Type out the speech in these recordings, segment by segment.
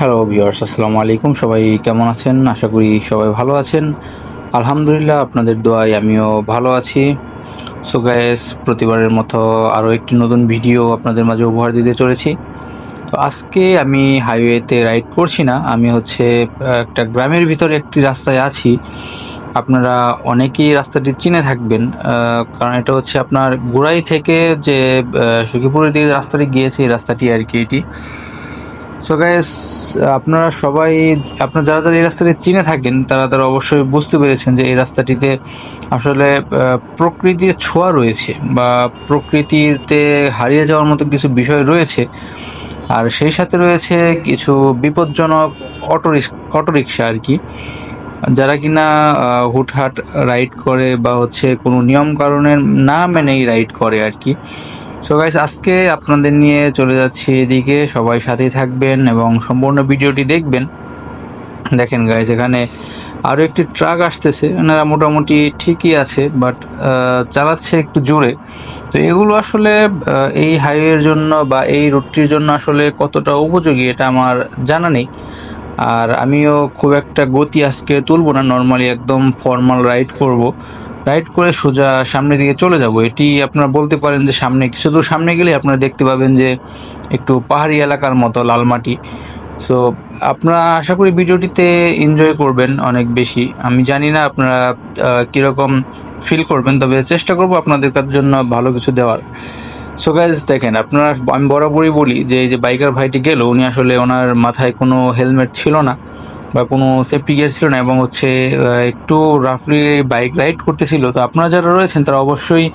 Hello viewers আসসালামু আলাইকুম। সবাই কেমন আছেন? আশা করি সবাই ভালো আছেন। আলহামদুলিল্লাহ, আপনাদের দোয়ায় আমিও ভালো আছি। সো গ্যাস প্রতিবারের মতো আরও একটি নতুন ভিডিও আপনাদের মাঝে উপহার দিতে চলেছি। তো, আজকে আমি হাইওয়েতে রাইড করছি না। আমি হচ্ছে একটা গ্রামের ভিতরে একটি রাস্তায় আছি। আপনারা অনেকেই রাস্তাটি চিনে থাকবেন কারণ এটা হচ্ছে আপনার গোড়াই থেকে যে সখীপুরের দিকে রাস্তাটি গিয়েছে, এই রাস্তাটি আর কি এটি। সো গাইস আপনারা সবাই, আপনারা যারা যারা এই রাস্তাটি চিনে থাকেন, তারা তারা অবশ্যই বুঝতে পেরেছেন যে এই রাস্তাটিতে আসলে প্রকৃতির ছোঁয়া রয়েছে বা প্রকৃতিতে হারিয়ে যাওয়ার মতো কিছু বিষয় রয়েছে। আর সেই সাথে রয়েছে কিছু বিপজ্জনক অটো অটোরিকশা আর কি। যারা কিনা হুটহাট রাইড করে বা হচ্ছে কোনো নিয়ম কারণের না মেনেই রাইড করে আর কি। সো গাইস আজকে আপনাদের নিয়ে চলে যাচ্ছি এদিকে। সবাই সাথেই থাকবেন এবং সম্পূর্ণ ভিডিওটি দেখবেন। দেখেন গাইস এখানে আরও একটি ট্রাক আসতেছে। এনারা মোটামুটি ঠিকই আছে বাট চালাচ্ছে একটু জোরে। তো এগুলো আসলে এই হাইওয়ের জন্য বা এই রুটটির জন্য আসলে কতটা উপযোগী এটা আমার জানা নেই। আর আমিও খুব একটা গতি আজকে তুলবো না। নর্মালি একদম ফর্মাল রাইড করব। রাইড করে সোজা সামনের দিকে চলে যাব। এটি আপনারা বলতে পারেন যে সামনে কিছু দূর সামনে গেলে আপনারা দেখতে পাবেন যে একটু পাহাড়ি এলাকার মতো লাল মাটি। সো আপনারা আশা করি ভিডিওটিতে এনজয় করবেন অনেক বেশি। আমি জানি না আপনারা কীরকম ফিল করবেন, তবে চেষ্টা করব আপনাদের জন্য ভালো কিছু দেওয়ার। সো গাইজ দেখেন, আপনারা, আমি বরাবরই বলি যে এই যে বাইকার ভাইটি গেল, উনি আসলে ওনার মাথায় কোনো হেলমেট ছিল না। বা কোনো সেফটি গিয়ার ছিল না এবং হচ্ছে একটু রাফলি বাইক রাইড করতেছিল, তো আপনারা যারা রয়েছেন তারা অবশ্যই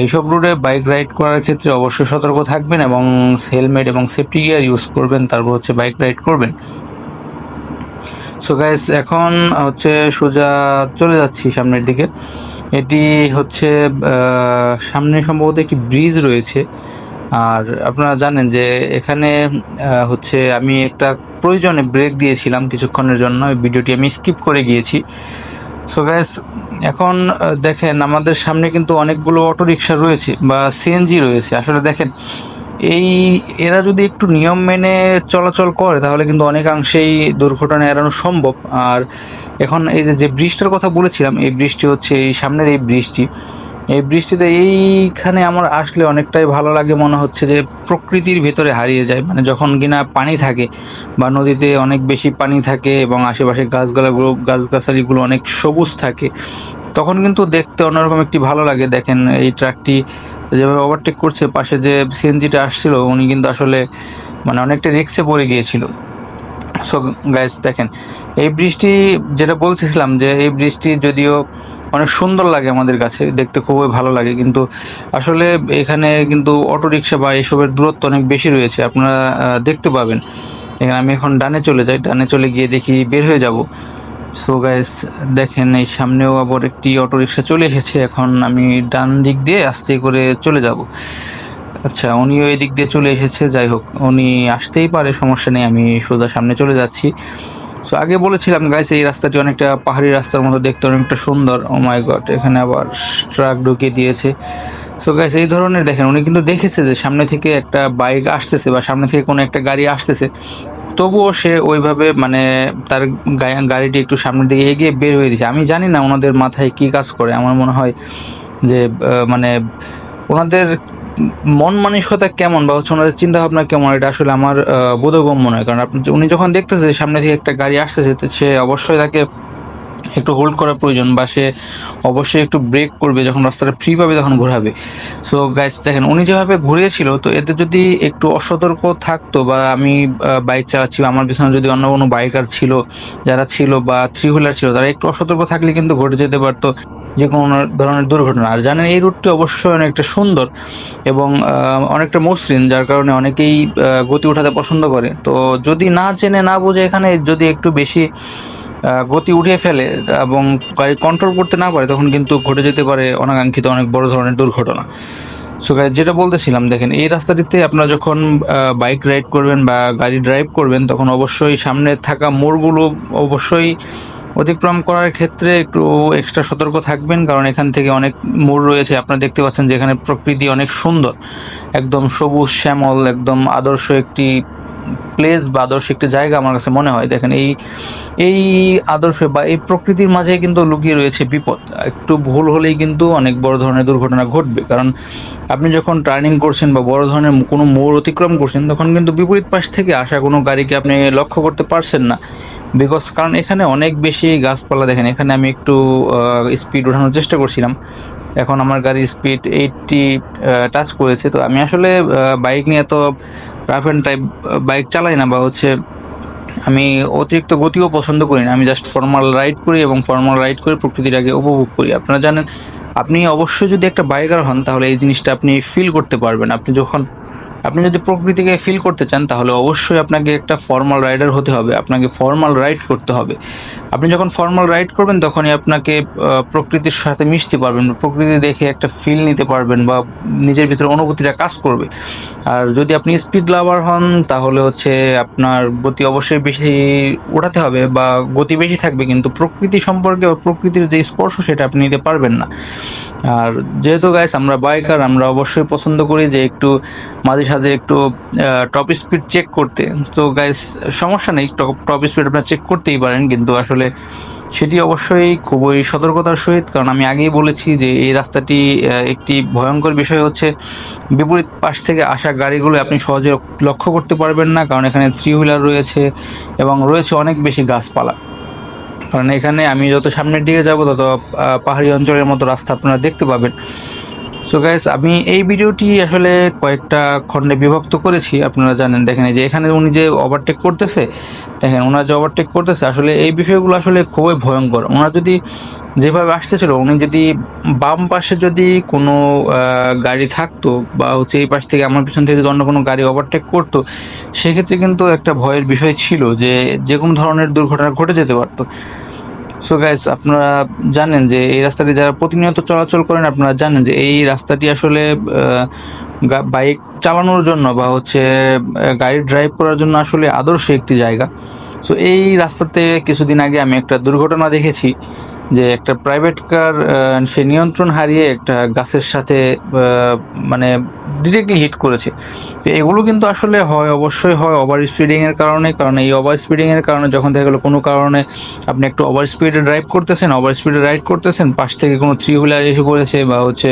এইসব রুটে বাইক রাইড করার ক্ষেত্রে অবশ্যই সতর্ক থাকবেন এবং হেলমেট এবং সেফটি গিয়ার ইউজ করবেন, তারপর হচ্ছে বাইক রাইড করবেন। সো গাইস এখন হচ্ছে সোজা চলে যাচ্ছি সামনের দিকে। এটি হচ্ছে সামনে সম্ভবত একটি ব্রিজ রয়েছে। আর আপনারা জানেন যে এখানে হচ্ছে আমি একটা প্রয়োজনে ব্রেক দিয়েছিলাম কিছুক্ষণের জন্য ভিডিওটি আমি স্কিপ করে গিয়েছি। সো গ্যাস এখন দেখেন আমাদের সামনে কিন্তু অনেকগুলো অটোরিকশা রয়েছে বা সিএনজি রয়েছে। আসলে দেখেন, এই, এরা যদি একটু নিয়ম মেনে চলাচল করে, তাহলে কিন্তু অনেকাংশেই দুর্ঘটনা এড়ানো সম্ভব। আর এখন এই যে যে ব্রিজটার কথা বলেছিলাম, এই বৃষ্টি হচ্ছে এই সামনের এই বৃষ্টি এই বৃষ্টিতে এইখানে আমার আসলে অনেকটাই ভালো লাগে, মনে হচ্ছে যে প্রকৃতির ভেতরে হারিয়ে যায়। মানে যখন কিনা পানি থাকে বা নদীতে অনেক বেশি পানি থাকে এবং আশেপাশে গাছগালাগুলো, গাছগাছালিগুলো অনেক সবুজ থাকে, তখন কিন্তু দেখতে অন্যরকম একটি ভালো লাগে। দেখেন এই ট্রাকটি যেভাবে ওভারটেক করছে, পাশে যে সিএনজিটা আসছিল, উনি কিন্তু আসলে মানে অনেকটা রিক্সে পড়ে গিয়েছিল। সো গাইস দেখেন, এই বৃষ্টি যেটা বলতেছিলাম যে, এই বৃষ্টি যদিও অনেক সুন্দর লাগে আমাদের কাছে, দেখতে খুবই ভালো লাগে, কিন্তু আসলে এখানে কিন্তু অটোরিকশা বা এসবের দূরত্ব অনেক বেশি রয়েছে, আপনারা দেখতে পাবেন। এখানে আমি এখন ডানে চলে যাই, ডানে চলে গিয়ে দেখি বের হয়ে যাব। সো গাইস দেখেন, এই সামনেও আবার একটি অটোরিকশা চলে এসেছে, এখন আমি ডান দিক দিয়ে আস্তে করে চলে যাব। আচ্ছা উনিও এই দিক দিয়ে চলে এসেছে, যাই হোক, উনি আসতেই পারে, সমস্যা নেই, আমি সোজা সামনে চলে যাচ্ছি। সো আগে বলেছিলাম গাইস এই রাস্তাটি অনেকটা পাহাড়ি রাস্তার মতো, দেখতে অনেকটা সুন্দর। ও মাই গড এখানে আবার ট্রাক ঢুকিয়ে দিয়েছে। সো গাইস এই ধরনের দেখেন, উনি কিন্তু দেখেছে যে সামনে থেকে একটা বাইক আসতেছে বা সামনে থেকে কোনো একটা গাড়ি আসতেছে। তবুও সে ওইভাবে মানে তার গাড়িটি একটু সামনের দিকে এগিয়ে বের হয়ে দিয়েছে। আমি জানি না ওনাদের মাথায় কি কাজ করে। আমার মনে হয় যে মানে ওনাদের মন মানসিকতা কেমন বা হচ্ছে ওনাদের চিন্তা ভাবনা কেমন, এটা আসলে আমার বোধগম্য নয়। কারণ আপনি উনি যখন দেখতেছে সামনে থেকে একটা গাড়ি আসতেছে সে অবশ্যই তাকে একটু হোল্ড করা প্রয়োজন বা সে অবশ্যই একটু ব্রেক করবে যখন রাস্তাটা ফ্রি পাবে তখন ঘোরাবে। সো গাইস দেখেন, উনি যেভাবে ঘুরিয়েছিল তো এতে যদি একটু অসতর্ক থাকতো বা আমি বাইক চালাচ্ছি আমার পিছনে যদি অন্য কোনো বাইকার ছিল, যারা ছিল বা থ্রি হুইলার ছিল, তারা একটু অসতর্ক থাকলে কিন্তু ঘটে যেতে পারতো। যে কোনো ধরনের দুর্ঘটনা। আর জানেন, এই রুটটি অবশ্যই অনেকটা সুন্দর এবং অনেকটা মসৃণ, যার কারণে অনেকেই গতি উঠাতে পছন্দ করে। তো যদি না জেনে না বুঝে এখানে যদি একটু বেশি গতি উঠিয়ে ফেলে এবং গাড়ি কন্ট্রোল করতে না পারে, তখন কিন্তু ঘটে যেতে পারে অনাকাঙ্ক্ষিত অনেক বড় ধরনের দুর্ঘটনা। সো যেটা বলতেছিলাম, দেখেন, এই রাস্তাটিতে আপনারা যখন বাইক রাইড করবেন বা গাড়ি ড্রাইভ করবেন, তখন অবশ্যই সামনে থাকা মোড়গুলো অবশ্যই অতিক্রম করার ক্ষেত্রে একটু এক্সট্রা সতর্ক থাকবেন, কারণ এখান থেকে অনেক মোড় রয়েছে। আপনারা দেখতে পাচ্ছেন যে এখানে প্রকৃতি অনেক সুন্দর। একদম সবুজ, শ্যামল, একদম আদর্শ একটি প্লেস বা আদর্শ একটি জায়গা আমার কাছে মনে হয়। দেখেন এই এই আদর্শ বা এই প্রকৃতির মাঝে কিন্তু লুকিয়ে রয়েছে বিপদ। একটু ভুল হলেই কিন্তু অনেক বড় ধরনের দুর্ঘটনা ঘটবে। কারণ আপনি যখন টার্নিং করছেন বা বড় ধরনের কোনো মোড় অতিক্রম করছেন, তখন কিন্তু বিপরীত পাশ থেকে আসা কোনো গাড়িকে আপনি লক্ষ্য করতে পারছেন না। বিকজ কারণ এখানে অনেক বেশি গাছপালা দেখেন, এখানে আমি একটু স্পিড ওঠানোর চেষ্টা করছিলাম। এখন আমার গাড়ির স্পিড এইটটি টাচ করেছে। তো আমি আসলে বাইক নিয়ে এত রাফ অ্যান্ড টাইপ বাইক চালাই না বা হচ্ছে আমি অতিরিক্ত গতিও পছন্দ করি না। আমি জাস্ট ফর্মাল রাইড করি এবং ফর্মাল রাইড করে প্রকৃতিটাকে উপভোগ করি। আপনারা জানেন, আপনি অবশ্যই যদি একটা বাইকার হন, তাহলে এই জিনিসটা আপনি ফিল করতে পারবেন। আপনি যখন আপনি যদি প্রকৃতিকে ফিল করতে চান, তাহলে অবশ্যই আপনাকে একটা ফর্মাল রাইডার হতে হবে। আপনাকে ফর্মাল রাইড করতে হবে। আপনি যখন ফর্মাল রাইড করবেন, তখনই আপনাকে প্রকৃতির সাথে মিশতে পারবেন, প্রকৃতি দেখে একটা ফিল নিতে পারবেন বা নিজের ভিতরে অনুভূতিটা কাজ করবে। আর যদি আপনি স্পিড লাভার হন, তাহলে হচ্ছে আপনার গতি অবশ্যই বেশি ওঠাতে হবে বা গতি বেশি থাকবে, কিন্তু প্রকৃতি সম্পর্কে বা প্রকৃতির যে স্পর্শ, সেটা আপনি নিতে পারবেন না। আর যেহেতু গাইস আমরা বাইকার আমরা অবশ্যই পছন্দ করি যে একটু মাঝে সাঝে একটু টপ স্পিড চেক করতে। তো গাইস সমস্যা নেই টপ স্পিড আপনারা চেক করতেই পারেন, কিন্তু আসলে সেটি অবশ্যই খুবই সতর্কতার সহিত। কারণ আমি আগেই বলেছি যে এই রাস্তাটি একটি ভয়ঙ্কর বিষয় হচ্ছে, বিপরীত পাশ থেকে আসা গাড়িগুলো আপনি সহজে লক্ষ্য করতে পারবেন না, কারণ এখানে থ্রি হুইলার রয়েছে এবং রয়েছে অনেক বেশি গাছপালা। কারণ এখানে আমি যত সামনের দিকে যাব, তত পাহাড়ি অঞ্চলের মতো রাস্তা আপনারা দেখতে পাবেন। সো গাইস আমি এই ভিডিওটি আসলে কয়েকটা খণ্ডে বিভক্ত করেছি। আপনারা জানেন, দেখেন যে এখানে উনি যে ওভারটেক করতেছে, দেখেন ওনার যে ওভারটেক করতেছে, আসলে এই বিষয়গুলো আসলে খুবই ভয়ঙ্কর। ওনার যদি যেভাবে আসতেছিল, উনি যদি বাম পাশে যদি কোনো গাড়ি থাকতো বা হচ্ছে এই পাশ থেকে আমার পিছন থেকে যদি অন্য কোনো গাড়ি ওভারটেক করতো, সেক্ষেত্রে কিন্তু একটা ভয়ের বিষয় ছিল যে যে কোনো ধরনের দুর্ঘটনা ঘটে যেতে পারতো। সো গাইস আপনারা জানেন যে এই রাস্তাটি যারা প্রতিনিয়ত চলাচল করেন, আপনারা জানেন যে এই রাস্তাটি আসলে বাইক চালানোর জন্য বা হচ্ছে গাড়ি ড্রাইভ করার জন্য আসলে আদর্শ একটি জায়গা। সো এই রাস্তাতে কিছুদিন আগে আমি একটা দুর্ঘটনা দেখেছি যে একটা প্রাইভেট কার সে নিয়ন্ত্রণ হারিয়ে একটা গাছের সাথে মানে ডিরেক্টলি হিট করেছে। তো এগুলো কিন্তু আসলে হয়, অবশ্যই হয় ওভার স্পিডিং এর কারণে, কারণ এই ওভার স্পিডিং এর কারণে যখন দেখা গেলো কোনো কারণে আপনি একটু ওভার স্পিডে ড্রাইভ করতেছেন ওভার স্পিডে রাইড করতেছেন, পাশ থেকে কোনো থ্রি হুইলার এসে পড়েছে বা হচ্ছে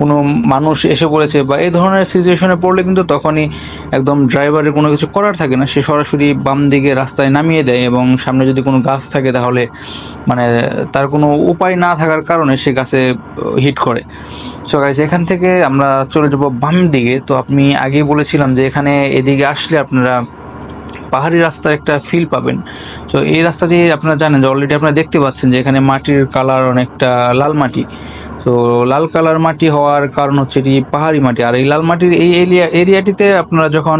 কোনো মানুষ এসে পড়েছে বা এই ধরনের সিচুয়েশনে পড়লে কিন্তু তখনই একদম ড্রাইভারের কোনো কিছু করার থাকে না। সে সরাসরি বাম দিকে রাস্তায় নামিয়ে দেয় এবং সামনে যদি কোনো গাছ থাকে তাহলে মানে তার কোনো উপায় না থাকার কারণে সে গাছে হিট করে। সো গাইস এখান থেকে আমরা চলে যাব বাম দিকে, তো আপনি আগেই বলেছিলাম যে এখানে এদিকে আসলে আপনারা পাহাড়ি রাস্তার একটা ফিল পাবেন। তো এই রাস্তা দিয়ে আপনারা জানেন যে অলরেডি আপনারা দেখতে পাচ্ছেন যে এখানে মাটির কালার অনেকটা লাল মাটি। তো লাল কালার মাটি হওয়ার কারণ হচ্ছে এটি পাহাড়ি মাটি। আর এই লাল মাটির এই এরিয়া এরিয়াটিতে আপনারা যখন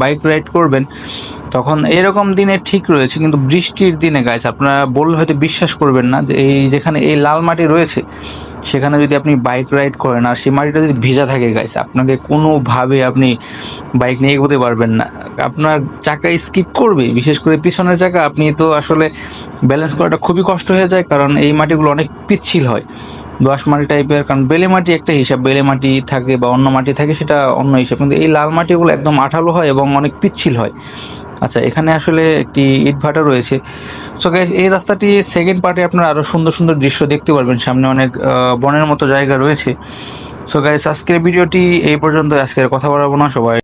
বাইক রাইড করবেন, তখন এরকম দিনে ঠিক রয়েছে, কিন্তু বৃষ্টির দিনে গাইছে আপনারা বললে হয়তো বিশ্বাস করবেন না যে এই যেখানে এই লাল মাটি রয়েছে সেখানে যদি আপনি বাইক রাইড করেন, আর সেই মাটিটা যদি ভিজা থাকে গাইছে আপনাকে কোনোভাবে আপনি বাইক নিয়ে এগোতে পারবেন না। আপনার চাকা স্কিপ করবে, বিশেষ করে পিছনের চাকা। আপনি তো আসলে ব্যালেন্স করাটা খুবই কষ্ট হয়ে যায়, কারণ এই মাটিগুলো অনেক পিচ্ছিল হয়। দোআঁশ মাটি টাইপের কারণ বেলে মাটি একটা হিসাব, বেলে মাটি থাকে বা অন্য মাটি থাকে, সেটা অন্য হিসাব। কিন্তু এই লাল মাটিগুলো একদম আঠালো হয় এবং অনেক পিচ্ছিল হয়। আচ্ছা এখানে আসলে একটি ইটভাটা রয়েছে। সো গাইস এই রাস্তাটি সেকেন্ড পার্টে আপনারা আরও সুন্দর সুন্দর দৃশ্য দেখতে পারবেন। সামনে অনেক বনের মতো জায়গা রয়েছে। সো গাইজ আজকের ভিডিওটি এই পর্যন্ত। আজকের কথা বলাবো না। সবাই